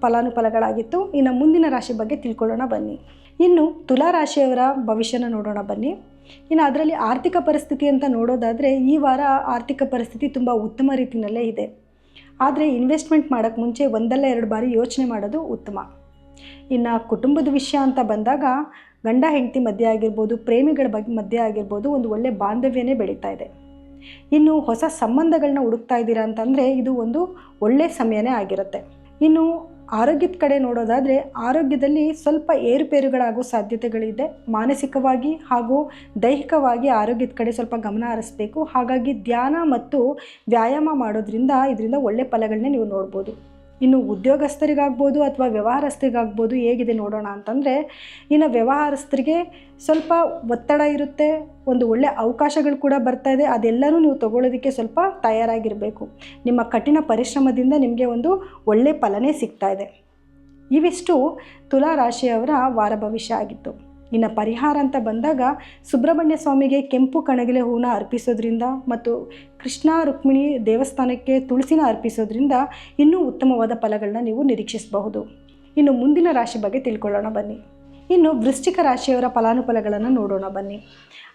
ಫಲಾನುಫಲಗಳಾಗಿತ್ತು. ಇನ್ನು ಮುಂದಿನ ರಾಶಿ ಬಗ್ಗೆ ತಿಳ್ಕೊಳ್ಳೋಣ ಬನ್ನಿ. ಇನ್ನು ತುಲಾ ರಾಶಿಯವರ ಭವಿಷ್ಯನ ನೋಡೋಣ ಬನ್ನಿ. ಇನ್ನು ಅದರಲ್ಲಿ ಆರ್ಥಿಕ ಪರಿಸ್ಥಿತಿ ಅಂತ ನೋಡೋದಾದರೆ ಈ ವಾರ ಆರ್ಥಿಕ ಪರಿಸ್ಥಿತಿ ತುಂಬ ಉತ್ತಮ ರೀತಿಯಲ್ಲೇ ಇದೆ. ಆದರೆ ಇನ್ವೆಸ್ಟ್ಮೆಂಟ್ ಮಾಡೋಕ್ಕೆ ಮುಂಚೆ ಒಂದಲ್ಲ ಎರಡು ಬಾರಿ ಯೋಚನೆ ಮಾಡೋದು ಉತ್ತಮ. ಇನ್ನು ಕುಟುಂಬದ ವಿಷಯ ಅಂತ ಬಂದಾಗ ಗಂಡ ಹೆಂಡತಿ ಮಧ್ಯೆ ಆಗಿರ್ಬೋದು, ಪ್ರೇಮಿಗಳ ಬಗ್ಗೆ ಮಧ್ಯೆ ಆಗಿರ್ಬೋದು ಒಂದು ಒಳ್ಳೆಯ ಬಾಂಧವ್ಯನೇ ಬೆಳೀತಾ ಇದೆ. ಇನ್ನು ಹೊಸ ಸಂಬಂಧಗಳನ್ನ ಹುಡುಕ್ತಾ ಇದ್ದೀರಾ ಅಂತಂದರೆ ಇದು ಒಂದು ಒಳ್ಳೆಯ ಸಮಯನೇ ಆಗಿರುತ್ತೆ. ಇನ್ನು ಆರೋಗ್ಯದ ಕಡೆ ನೋಡೋದಾದರೆ ಆರೋಗ್ಯದಲ್ಲಿ ಸ್ವಲ್ಪ ಏರುಪೇರುಗಳಾಗೋ ಸಾಧ್ಯತೆಗಳಿದೆ. ಮಾನಸಿಕವಾಗಿ ಹಾಗೂ ದೈಹಿಕವಾಗಿ ಆರೋಗ್ಯದ ಕಡೆ ಸ್ವಲ್ಪ ಗಮನ ಹರಿಸ್ಬೇಕು. ಹಾಗಾಗಿ ಧ್ಯಾನ ಮತ್ತು ವ್ಯಾಯಾಮ ಮಾಡೋದ್ರಿಂದ ಇದರಿಂದ ಒಳ್ಳೆಯ ಫಲಗಳನ್ನೇ ನೀವು ನೋಡ್ಬೋದು. ಇನ್ನು ಉದ್ಯೋಗಸ್ಥರಿಗಾಗ್ಬೋದು ಅಥವಾ ವ್ಯವಹಾರಸ್ಥರಿಗಾಗ್ಬೋದು ಹೇಗಿದೆ ನೋಡೋಣ ಅಂತಂದರೆ, ಇನ್ನು ವ್ಯವಹಾರಸ್ಥರಿಗೆ ಸ್ವಲ್ಪ ಒತ್ತಡ ಇರುತ್ತೆ, ಒಂದು ಒಳ್ಳೆ ಅವಕಾಶಗಳು ಕೂಡ ಬರ್ತಾ ಇದೆ, ಅದೆಲ್ಲನೂ ನೀವು ತಗೊಳ್ಳೋದಕ್ಕೆ ಸ್ವಲ್ಪ ತಯಾರಾಗಿರಬೇಕು. ನಿಮ್ಮ ಕಠಿಣ ಪರಿಶ್ರಮದಿಂದ ನಿಮಗೆ ಒಂದು ಒಳ್ಳೆ ಫಲನೇ ಸಿಗ್ತಾ ಇದೆ. ಇವಿಷ್ಟು ತುಲಾ ರಾಶಿಯವರ ವಾರ ಭವಿಷ್ಯ ಆಗಿತ್ತು. ಇನ್ನು ಪರಿಹಾರ ಅಂತ ಬಂದಾಗ ಸುಬ್ರಹ್ಮಣ್ಯ ಸ್ವಾಮಿಗೆ ಕೆಂಪು ಕಣಗಿಲೆ ಹೂವನ್ನ ಅರ್ಪಿಸೋದ್ರಿಂದ ಮತ್ತು ಕೃಷ್ಣ ರುಕ್ಮಿಣಿ ದೇವಸ್ಥಾನಕ್ಕೆ ತುಳಸಿನ ಅರ್ಪಿಸೋದ್ರಿಂದ ಇನ್ನೂ ಉತ್ತಮವಾದ ಫಲಗಳನ್ನ ನೀವು ನಿರೀಕ್ಷಿಸಬಹುದು. ಇನ್ನು ಮುಂದಿನ ರಾಶಿ ಬಗ್ಗೆ ತಿಳ್ಕೊಳ್ಳೋಣ ಬನ್ನಿ. ಇನ್ನು ವೃಶ್ಚಿಕ ರಾಶಿಯವರ ಫಲಾನುಫಲಗಳನ್ನು ನೋಡೋಣ ಬನ್ನಿ.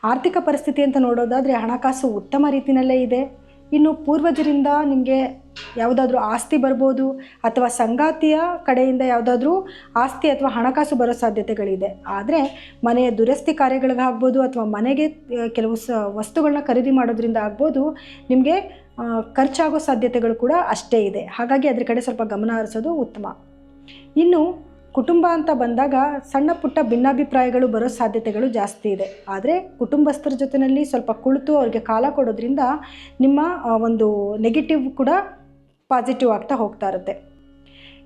ಆರ್ಥಿಕ ಪರಿಸ್ಥಿತಿ ಅಂತ ನೋಡೋದಾದರೆ ಹಣಕಾಸು ಉತ್ತಮ ರೀತಿಯಲ್ಲೇ ಇದೆ. ಇನ್ನು ಪೂರ್ವಜರಿಂದ ನಿಮಗೆ ಯಾವುದಾದ್ರೂ ಆಸ್ತಿ ಬರ್ಬೋದು ಅಥವಾ ಸಂಗಾತಿಯ ಕಡೆಯಿಂದ ಯಾವುದಾದ್ರೂ ಆಸ್ತಿ ಅಥವಾ ಹಣಕಾಸು ಬರೋ ಸಾಧ್ಯತೆಗಳಿದೆ. ಆದರೆ ಮನೆಯ ದುರಸ್ತಿ ಕಾರ್ಯಗಳಿಗಾಗ್ಬೋದು ಅಥವಾ ಮನೆಗೆ ಕೆಲವು ಸ ವಸ್ತುಗಳನ್ನ ಖರೀದಿ ಮಾಡೋದ್ರಿಂದ ಆಗ್ಬೋದು ನಿಮಗೆ ಖರ್ಚಾಗೋ ಸಾಧ್ಯತೆಗಳು ಕೂಡ ಅಷ್ಟೇ ಇದೆ. ಹಾಗಾಗಿ ಅದ್ರ ಕಡೆ ಸ್ವಲ್ಪ ಗಮನ ಹರಿಸೋದು ಉತ್ತಮ. ಇನ್ನು ಕುಟುಂಬ ಅಂತ ಬಂದಾಗ ಸಣ್ಣ ಪುಟ್ಟ ಭಿನ್ನಾಭಿಪ್ರಾಯಗಳು ಬರೋ ಸಾಧ್ಯತೆಗಳು ಜಾಸ್ತಿ ಇದೆ. ಆದರೆ ಕುಟುಂಬಸ್ಥರ ಜೊತೆಯಲ್ಲಿ ಸ್ವಲ್ಪ ಕುಳಿತು ಅವ್ರಿಗೆ ಕಾಲ ಕೊಡೋದ್ರಿಂದ ನಿಮ್ಮ ಒಂದು ನೆಗೆಟಿವ್ ಕೂಡ ಪಾಸಿಟಿವ್ ಆಗ್ತಾ ಹೋಗ್ತಾ ಇರುತ್ತೆ.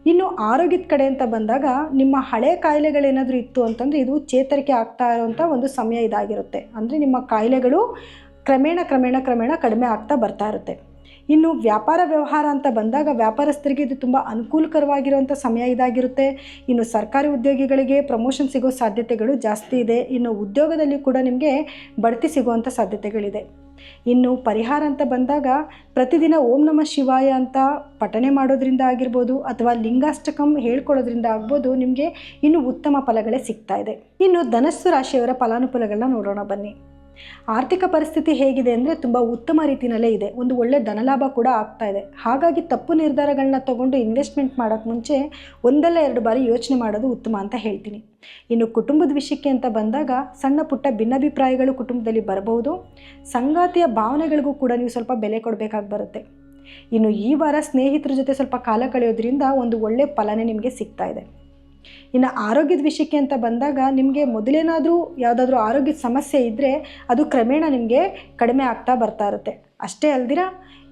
ಇನ್ನು ಆರೋಗ್ಯದ ಕಡೆ ಅಂತ ಬಂದಾಗ ನಿಮ್ಮ ಹಳೆ ಕಾಯಿಲೆಗಳೇನಾದರೂ ಇತ್ತು ಅಂತಂದರೆ ಇದು ಚೇತರಿಕೆ ಆಗ್ತಾ ಇರೋವಂಥ ಒಂದು ಸಮಯ ಇದಾಗಿರುತ್ತೆ. ಅಂದರೆ ನಿಮ್ಮ ಕಾಯಿಲೆಗಳು ಕ್ರಮೇಣ ಕ್ರಮೇಣ ಕ್ರಮೇಣ ಕಡಿಮೆ ಆಗ್ತಾ ಬರ್ತಾ ಇರುತ್ತೆ. ಇನ್ನು ವ್ಯಾಪಾರ ವ್ಯವಹಾರ ಅಂತ ಬಂದಾಗ ವ್ಯಾಪಾರಸ್ಥರಿಗೆ ಇದು ತುಂಬ ಅನುಕೂಲಕರವಾಗಿರುವಂಥ ಸಮಯ ಇದಾಗಿರುತ್ತೆ. ಇನ್ನು ಸರ್ಕಾರಿ ಉದ್ಯೋಗಿಗಳಿಗೆ ಪ್ರಮೋಷನ್ ಸಿಗೋ ಸಾಧ್ಯತೆಗಳು ಜಾಸ್ತಿ ಇದೆ. ಇನ್ನು ಉದ್ಯೋಗದಲ್ಲಿ ಕೂಡ ನಿಮಗೆ ಬಡ್ತಿ ಸಿಗುವಂಥ ಸಾಧ್ಯತೆಗಳಿದೆ. ಇನ್ನು ಪರಿಹಾರ ಅಂತ ಬಂದಾಗ ಪ್ರತಿದಿನ ಓಂ ನಮ ಶಿವಾಯ ಅಂತ ಪಠನೆ ಮಾಡೋದ್ರಿಂದ ಆಗಿರ್ಬೋದು ಅಥವಾ ಲಿಂಗಾಷ್ಟಕಂ ಹೇಳ್ಕೊಳ್ಳೋದ್ರಿಂದ ಆಗ್ಬೋದು ನಿಮಗೆ ಇನ್ನು ಉತ್ತಮ ಫಲಗಳೇ ಸಿಗ್ತಾ ಇದೆ. ಇನ್ನು ಧನಸ್ಸು ರಾಶಿಯವರ ಫಲಾನುಫಲಗಳನ್ನ ನೋಡೋಣ ಬನ್ನಿ. ಆರ್ಥಿಕ ಪರಿಸ್ಥಿತಿ ಹೇಗಿದೆ ಅಂದರೆ ತುಂಬ ಉತ್ತಮ ರೀತಿಯಲ್ಲೇ ಇದೆ. ಒಂದು ಒಳ್ಳೆ ಧನಲಾಭ ಕೂಡ ಆಗ್ತಾ ಇದೆ. ಹಾಗಾಗಿ ತಪ್ಪು ನಿರ್ಧಾರಗಳನ್ನ ತಗೊಂಡು ಇನ್ವೆಸ್ಟ್ಮೆಂಟ್ ಮಾಡೋಕ್ಕೆ ಮುಂಚೆ ಒಂದಲ್ಲ ಎರಡು ಬಾರಿ ಯೋಚನೆ ಮಾಡೋದು ಉತ್ತಮ ಅಂತ ಹೇಳ್ತೀನಿ. ಇನ್ನು ಕುಟುಂಬದ ವಿಷಯಕ್ಕೆ ಅಂತ ಬಂದಾಗ ಸಣ್ಣ ಪುಟ್ಟ ಭಿನ್ನಾಭಿಪ್ರಾಯಗಳು ಕುಟುಂಬದಲ್ಲಿ ಬರಬಹುದು. ಸಂಗಾತಿಯ ಭಾವನೆಗಳಿಗೂ ಕೂಡ ನೀವು ಸ್ವಲ್ಪ ಬೆಲೆ ಕೊಡಬೇಕಾಗಿ ಬರುತ್ತೆ. ಇನ್ನು ಈ ವಾರ ಸ್ನೇಹಿತರ ಜೊತೆ ಸ್ವಲ್ಪ ಕಾಲ ಕಳೆಯೋದ್ರಿಂದ ಒಂದು ಒಳ್ಳೆ ಫಲನೇ ನಿಮಗೆ ಸಿಗ್ತಾ ಇದೆ. ಇನ್ನು ಆರೋಗ್ಯದ ವಿಷಯಕ್ಕೆ ಅಂತ ಬಂದಾಗ ನಿಮಗೆ ಮೊದಲೇನಾದರೂ ಯಾವುದಾದ್ರೂ ಆರೋಗ್ಯದ ಸಮಸ್ಯೆ ಇದ್ದರೆ ಅದು ಕ್ರಮೇಣ ನಿಮಗೆ ಕಡಿಮೆ ಆಗ್ತಾ ಬರ್ತಾ ಇರುತ್ತೆ. ಅಷ್ಟೇ ಅಲ್ದಿರ,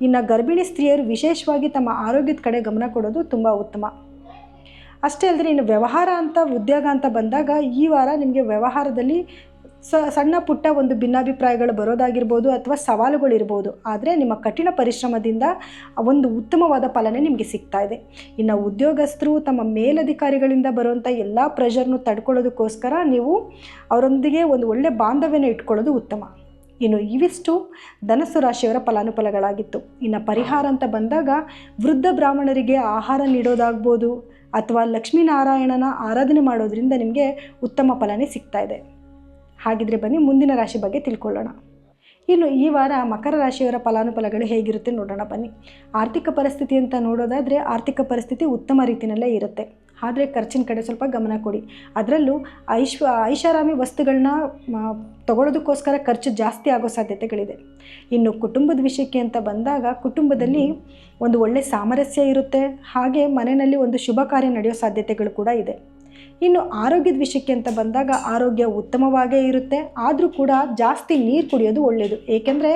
ಇನ್ನು ಗರ್ಭಿಣಿ ಸ್ತ್ರೀಯರು ವಿಶೇಷವಾಗಿ ತಮ್ಮ ಆರೋಗ್ಯದ ಕಡೆ ಗಮನ ಕೊಡೋದು ತುಂಬ ಉತ್ತಮ. ಅಷ್ಟೇ ಅಲ್ಲದೆ ಇನ್ನು ವ್ಯವಹಾರ ಅಂತ, ಉದ್ಯೋಗ ಅಂತ ಬಂದಾಗ ಈ ವಾರ ನಿಮಗೆ ವ್ಯವಹಾರದಲ್ಲಿ ಸ, ಸಣ್ಣ ಪುಟ್ಟ ಒಂದು ಭಿನ್ನಾಭಿಪ್ರಾಯಗಳು ಬರೋದಾಗಿರ್ಬೋದು ಅಥವಾ ಸವಾಲುಗಳಿರ್ಬೋದು, ಆದರೆ ನಿಮ್ಮ ಕಠಿಣ ಪರಿಶ್ರಮದಿಂದ ಒಂದು ಉತ್ತಮವಾದ ಫಲನೇ ನಿಮಗೆ ಸಿಗ್ತಾ ಇದೆ. ಇನ್ನು ಉದ್ಯೋಗಸ್ಥರು ತಮ್ಮ ಮೇಲಧಿಕಾರಿಗಳಿಂದ ಬರುವಂಥ ಎಲ್ಲ ಪ್ರೆಷರ್ನು ತಡ್ಕೊಳ್ಳೋದಕ್ಕೋಸ್ಕರ ನೀವು ಅವರೊಂದಿಗೆ ಒಂದು ಒಳ್ಳೆಯ ಬಾಂಧವ್ಯನ ಇಟ್ಕೊಳ್ಳೋದು ಉತ್ತಮ. ಇನ್ನು ಇವಿಷ್ಟು ಧನಸ್ಸು ರಾಶಿಯವರ ಫಲಾನುಫಲಗಳಾಗಿತ್ತು. ಇನ್ನು ಪರಿಹಾರ ಅಂತ ಬಂದಾಗ ವೃದ್ಧ ಬ್ರಾಹ್ಮಣರಿಗೆ ಆಹಾರ ನೀಡೋದಾಗ್ಬೋದು ಅಥವಾ ಲಕ್ಷ್ಮೀನಾರಾಯಣನ ಆರಾಧನೆ ಮಾಡೋದ್ರಿಂದ ನಿಮಗೆ ಉತ್ತಮ ಫಲನೇ ಸಿಗ್ತಾ ಇದೆ. ಹಾಗಿದ್ರೆ ಬನ್ನಿ ಮುಂದಿನ ರಾಶಿ ಬಗ್ಗೆ ತಿಳ್ಕೊಳ್ಳೋಣ. ಇನ್ನು ಈ ವಾರ ಮಕರ ರಾಶಿಯವರ ಫಲಾನುಫಲಗಳು ಹೇಗಿರುತ್ತೆ ನೋಡೋಣ ಬನ್ನಿ. ಆರ್ಥಿಕ ಪರಿಸ್ಥಿತಿ ಅಂತ ನೋಡೋದಾದರೆ ಆರ್ಥಿಕ ಪರಿಸ್ಥಿತಿ ಉತ್ತಮ ರೀತಿಯಲ್ಲೇ ಇರುತ್ತೆ. ಆದರೆ ಖರ್ಚಿನ ಕಡೆ ಸ್ವಲ್ಪ ಗಮನ ಕೊಡಿ. ಅದರಲ್ಲೂ ಐಶ್ವ ಐಷಾರಾಮಿ ವಸ್ತುಗಳನ್ನ ತಗೊಳ್ಳೋದಕ್ಕೋಸ್ಕರ ಖರ್ಚು ಜಾಸ್ತಿ ಆಗೋ ಸಾಧ್ಯತೆಗಳಿದೆ. ಇನ್ನು ಕುಟುಂಬದ ವಿಷಯಕ್ಕೆ ಅಂತ ಬಂದಾಗ ಕುಟುಂಬದಲ್ಲಿ ಒಂದು ಒಳ್ಳೆಯ ಸಾಮರಸ್ಯ ಇರುತ್ತೆ. ಹಾಗೆ ಮನೆಯಲ್ಲಿ ಒಂದು ಶುಭ ಕಾರ್ಯ ನಡೆಯೋ ಸಾಧ್ಯತೆಗಳು ಕೂಡ ಇದೆ. ಇನ್ನು ಆರೋಗ್ಯದ ವಿಷಯಕ್ಕೆ ಅಂತ ಬಂದಾಗ ಆರೋಗ್ಯ ಉತ್ತಮವಾಗೇ ಇರುತ್ತೆ. ಆದರೂ ಕೂಡ ಜಾಸ್ತಿ ನೀರು ಕುಡಿಯೋದು ಒಳ್ಳೆಯದು ಏಕೆಂದರೆ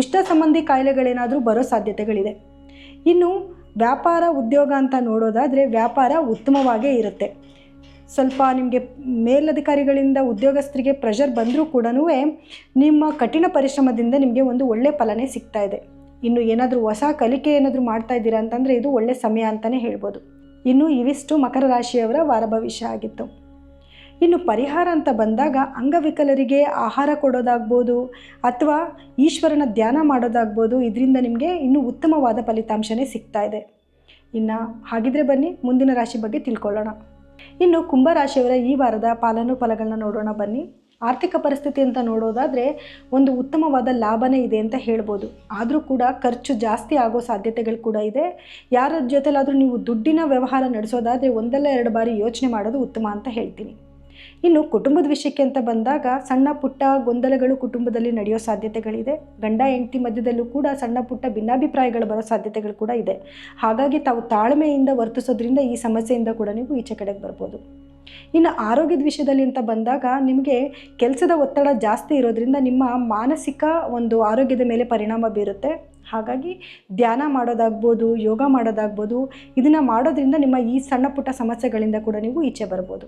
ಉಷ್ಣ ಸಂಬಂಧಿ ಕಾಯಿಲೆಗಳೇನಾದರೂ ಬರೋ ಸಾಧ್ಯತೆಗಳಿದೆ. ಇನ್ನು ವ್ಯಾಪಾರ ಉದ್ಯೋಗ ಅಂತ ನೋಡೋದಾದರೆ ವ್ಯಾಪಾರ ಉತ್ತಮವಾಗೇ ಇರುತ್ತೆ. ಸ್ವಲ್ಪ ನಿಮಗೆ ಮೇಲಧಿಕಾರಿಗಳಿಂದ ಉದ್ಯೋಗಸ್ಥರಿಗೆ ಪ್ರೆಷರ್ ಬಂದರೂ ಕೂಡ ನಿಮ್ಮ ಕಠಿಣ ಪರಿಶ್ರಮದಿಂದ ನಿಮಗೆ ಒಂದು ಒಳ್ಳೆಯ ಫಲನೇ ಸಿಗ್ತಾ ಇದೆ. ಇನ್ನು ಏನಾದರೂ ಹೊಸ ಕಲಿಕೆ ಏನಾದರೂ ಮಾಡ್ತಾ ಇದ್ದೀರಾ ಅಂತಂದರೆ ಇದು ಒಳ್ಳೆಯ ಸಮಯ ಅಂತಲೇ ಹೇಳ್ಬೋದು. ಇನ್ನು ಇವಿಷ್ಟು ಮಕರ ರಾಶಿಯವರ ವಾರ ಭವಿಷ್ಯ ಆಗಿತ್ತು. ಇನ್ನು ಪರಿಹಾರ ಅಂತ ಬಂದಾಗ ಅಂಗವಿಕಲರಿಗೆ ಆಹಾರ ಕೊಡೋದಾಗ್ಬೋದು ಅಥವಾ ಈಶ್ವರನ ಧ್ಯಾನ ಮಾಡೋದಾಗ್ಬೋದು ಇದರಿಂದ ನಿಮಗೆ ಇನ್ನೂ ಉತ್ತಮವಾದ ಫಲಿತಾಂಶನೇ ಸಿಗ್ತಾ ಇದೆ. ಇನ್ನು ಹಾಗಿದ್ರೆ ಬನ್ನಿ, ಮುಂದಿನ ರಾಶಿ ಬಗ್ಗೆ ತಿಳ್ಕೊಳ್ಳೋಣ. ಇನ್ನು ಕುಂಭರಾಶಿಯವರ ಈ ವಾರದ ಫಲಾನುಫಲಗಳನ್ನ ನೋಡೋಣ ಬನ್ನಿ. ಆರ್ಥಿಕ ಪರಿಸ್ಥಿತಿ ಅಂತ ನೋಡೋದಾದರೆ ಒಂದು ಉತ್ತಮವಾದ ಲಾಭನೇ ಇದೆ ಅಂತ ಹೇಳ್ಬೋದು. ಆದರೂ ಕೂಡ ಖರ್ಚು ಜಾಸ್ತಿ ಆಗೋ ಸಾಧ್ಯತೆಗಳು ಕೂಡ ಇದೆ. ಯಾರ ಜೊತೆಲಾದರೂ ನೀವು ದುಡ್ಡಿನ ವ್ಯವಹಾರ ನಡೆಸೋದಾದರೆ ಒಂದಲ್ಲ ಎರಡು ಬಾರಿ ಯೋಚನೆ ಮಾಡೋದು ಉತ್ತಮ ಅಂತ ಹೇಳ್ತೀನಿ. ಇನ್ನು ಕುಟುಂಬದ ವಿಷಯಕ್ಕೆ ಅಂತ ಬಂದಾಗ ಸಣ್ಣ ಪುಟ್ಟ ಗೊಂದಲಗಳು ಕುಟುಂಬದಲ್ಲಿ ನಡೆಯೋ ಸಾಧ್ಯತೆಗಳಿದೆ. ಗಂಡ ಹೆಂಡತಿ ಮಧ್ಯದಲ್ಲೂ ಕೂಡ ಸಣ್ಣ ಪುಟ್ಟ ಭಿನ್ನಾಭಿಪ್ರಾಯಗಳು ಬರೋ ಸಾಧ್ಯತೆಗಳು ಕೂಡ ಇದೆ. ಹಾಗಾಗಿ ತಾವು ತಾಳ್ಮೆಯಿಂದ ವರ್ತಿಸೋದ್ರಿಂದ ಈ ಸಮಸ್ಯೆಯಿಂದ ಕೂಡ ನೀವು ಈಚೆ ಕಡೆಗೆ ಬರ್ಬೋದು. ಇನ್ನು ಆರೋಗ್ಯದ ವಿಷಯದಲ್ಲಿ ಅಂತ ಬಂದಾಗ ನಿಮಗೆ ಕೆಲಸದ ಒತ್ತಡ ಜಾಸ್ತಿ ಇರೋದ್ರಿಂದ ನಿಮ್ಮ ಮಾನಸಿಕ ಒಂದು ಆರೋಗ್ಯದ ಮೇಲೆ ಪರಿಣಾಮ ಬೀರುತ್ತೆ. ಹಾಗಾಗಿ ಧ್ಯಾನ ಮಾಡೋದಾಗ್ಬೋದು, ಯೋಗ ಮಾಡೋದಾಗ್ಬೋದು, ಇದನ್ನು ಮಾಡೋದ್ರಿಂದ ನಿಮ್ಮ ಈ ಸಣ್ಣ ಪುಟ್ಟ ಸಮಸ್ಯೆಗಳಿಂದ ಕೂಡ ನೀವು ಈಚೆ ಬರ್ಬೋದು.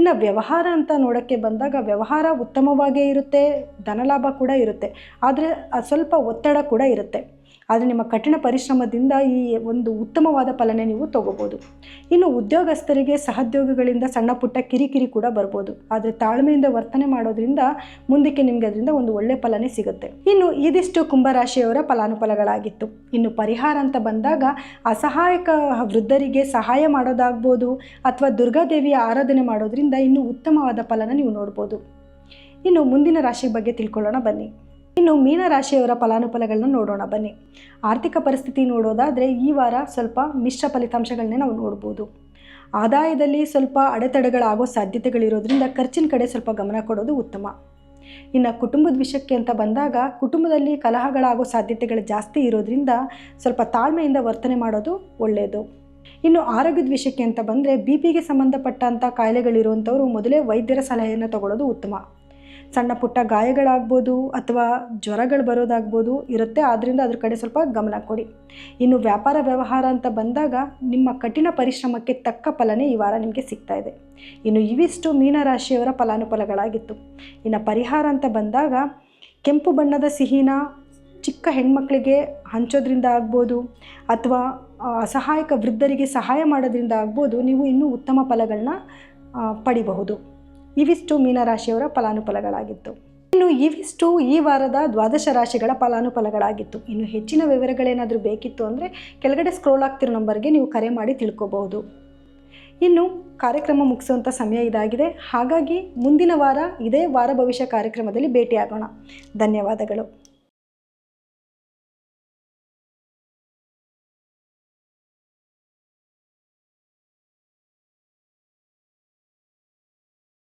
ಇನ್ನು ವ್ಯವಹಾರ ಅಂತ ನೋಡೋಕ್ಕೆ ಬಂದಾಗ ವ್ಯವಹಾರ ಉತ್ತಮವಾಗೇ ಇರುತ್ತೆ, ಧನಲಾಭ ಕೂಡ ಇರುತ್ತೆ. ಆದರೆ ಸ್ವಲ್ಪ ಒತ್ತಡ ಕೂಡ ಇರುತ್ತೆ. ಆದರೆ ನಿಮ್ಮ ಕಠಿಣ ಪರಿಶ್ರಮದಿಂದ ಈ ಒಂದು ಉತ್ತಮವಾದ ಫಲನೆ ನೀವು ತಗೋಬೋದು. ಇನ್ನು ಉದ್ಯೋಗಸ್ಥರಿಗೆ ಸಹೋದ್ಯೋಗಿಗಳಿಂದ ಸಣ್ಣ ಪುಟ್ಟ ಕಿರಿಕಿರಿ ಕೂಡ ಬರ್ಬೋದು. ಆದರೆ ತಾಳ್ಮೆಯಿಂದ ವರ್ತನೆ ಮಾಡೋದ್ರಿಂದ ಮುಂದಕ್ಕೆ ನಿಮಗೆ ಅದರಿಂದ ಒಂದು ಒಳ್ಳೆ ಫಲನೇ ಸಿಗುತ್ತೆ. ಇನ್ನು ಇದಿಷ್ಟು ಕುಂಭರಾಶಿಯವರ ಫಲಾನುಫಲಗಳಾಗಿತ್ತು. ಇನ್ನು ಪರಿಹಾರ ಅಂತ ಬಂದಾಗ ಅಸಹಾಯಕ ವೃದ್ಧರಿಗೆ ಸಹಾಯ ಮಾಡೋದಾಗ್ಬೋದು ಅಥವಾ ದುರ್ಗಾದೇವಿಯ ಆರಾಧನೆ ಮಾಡೋದ್ರಿಂದ ಇನ್ನೂ ಉತ್ತಮವಾದ ಫಲನ ನೀವು ನೋಡ್ಬೋದು. ಇನ್ನು ಮುಂದಿನ ರಾಶಿ ಬಗ್ಗೆ ತಿಳ್ಕೊಳ್ಳೋಣ ಬನ್ನಿ. ಇನ್ನು ಮೀನರಾಶಿಯವರ ಫಲಾನುಫಲಗಳನ್ನ ನೋಡೋಣ, ಬನ್ನಿ. ಆರ್ಥಿಕ ಪರಿಸ್ಥಿತಿ ನೋಡೋದಾದರೆ ಈ ವಾರ ಸ್ವಲ್ಪ ಮಿಶ್ರ ಫಲಿತಾಂಶಗಳನ್ನೇ ನಾವು ನೋಡ್ಬೋದು. ಆದಾಯದಲ್ಲಿ ಸ್ವಲ್ಪ ಅಡೆತಡೆಗಳಾಗೋ ಸಾಧ್ಯತೆಗಳಿರೋದ್ರಿಂದ ಖರ್ಚಿನ ಕಡೆ ಸ್ವಲ್ಪ ಗಮನ ಕೊಡೋದು ಉತ್ತಮ. ಇನ್ನು ಕುಟುಂಬದ ವಿಷಯಕ್ಕೆ ಅಂತ ಬಂದಾಗ ಕುಟುಂಬದಲ್ಲಿ ಕಲಹಗಳಾಗೋ ಸಾಧ್ಯತೆಗಳು ಜಾಸ್ತಿ ಇರೋದ್ರಿಂದ ಸ್ವಲ್ಪ ತಾಳ್ಮೆಯಿಂದ ವರ್ತನೆ ಮಾಡೋದು ಒಳ್ಳೆಯದು ಇನ್ನು ಆರೋಗ್ಯದ ವಿಷಯಕ್ಕೆ ಅಂತ ಬಂದರೆ ಬಿ ಪಿಗೆ ಸಂಬಂಧಪಟ್ಟಂಥ ಕಾಯಿಲೆಗಳಿರುವಂಥವರು ಮೊದಲೇ ವೈದ್ಯರ ಸಲಹೆಯನ್ನು ತಗೊಳ್ಳೋದು ಉತ್ತಮ. ಸಣ್ಣ ಪುಟ್ಟ ಗಾಯಗಳಾಗ್ಬೋದು ಅಥವಾ ಜ್ವರಗಳು ಬರೋದಾಗ್ಬೋದು ಇರುತ್ತೆ. ಆದ್ದರಿಂದ ಅದ್ರ ಕಡೆ ಸ್ವಲ್ಪ ಗಮನ ಕೊಡಿ. ಇನ್ನು ವ್ಯಾಪಾರ ವ್ಯವಹಾರ ಅಂತ ಬಂದಾಗ ನಿಮ್ಮ ಕಠಿಣ ಪರಿಶ್ರಮಕ್ಕೆ ತಕ್ಕ ಫಲನೇ ಈ ವಾರ ನಿಮಗೆ ಸಿಗ್ತಾ ಇದೆ. ಇನ್ನು ಇವಿಷ್ಟು ಮೀನರಾಶಿಯವರ ಫಲಾನುಫಲಗಳಾಗಿತ್ತು. ಇನ್ನು ಪರಿಹಾರ ಅಂತ ಬಂದಾಗ ಕೆಂಪು ಬಣ್ಣದ ಸಿಹಿನ ಚಿಕ್ಕ ಹೆಣ್ಮಕ್ಳಿಗೆ ಹಂಚೋದ್ರಿಂದ ಆಗ್ಬೋದು ಅಥವಾ ಅಸಹಾಯಕ ವೃದ್ಧರಿಗೆ ಸಹಾಯ ಮಾಡೋದ್ರಿಂದ ಆಗ್ಬೋದು ನೀವು ಇನ್ನೂ ಉತ್ತಮ ಫಲಗಳನ್ನ ಪಡಿಬಹುದು. ಇವಿಷ್ಟು ಮೀನರಾಶಿಯವರ ಫಲಾನುಫಲಗಳಾಗಿತ್ತು. ಇನ್ನು ಇವಿಷ್ಟು ಈ ವಾರದ ದ್ವಾದಶ ರಾಶಿಗಳ ಫಲಾನುಫಲಗಳಾಗಿತ್ತು. ಇನ್ನು ಹೆಚ್ಚಿನ ವಿವರಗಳೇನಾದರೂ ಬೇಕಿತ್ತು ಅಂದರೆ ಕೆಳಗಡೆ ಸ್ಕ್ರೋಲ್ ಆಗ್ತಿರೋ ನಂಬರ್ಗೆ ನೀವು ಕರೆ ಮಾಡಿ ತಿಳ್ಕೊಬಹುದು. ಇನ್ನು ಕಾರ್ಯಕ್ರಮ ಮುಗಿಸುವಂಥ ಸಮಯ ಇದಾಗಿದೆ. ಹಾಗಾಗಿ ಮುಂದಿನ ವಾರ ಇದೇ ವಾರ ಭವಿಷ್ಯ ಕಾರ್ಯಕ್ರಮದಲ್ಲಿ ಭೇಟಿಯಾಗೋಣ. ಧನ್ಯವಾದಗಳು.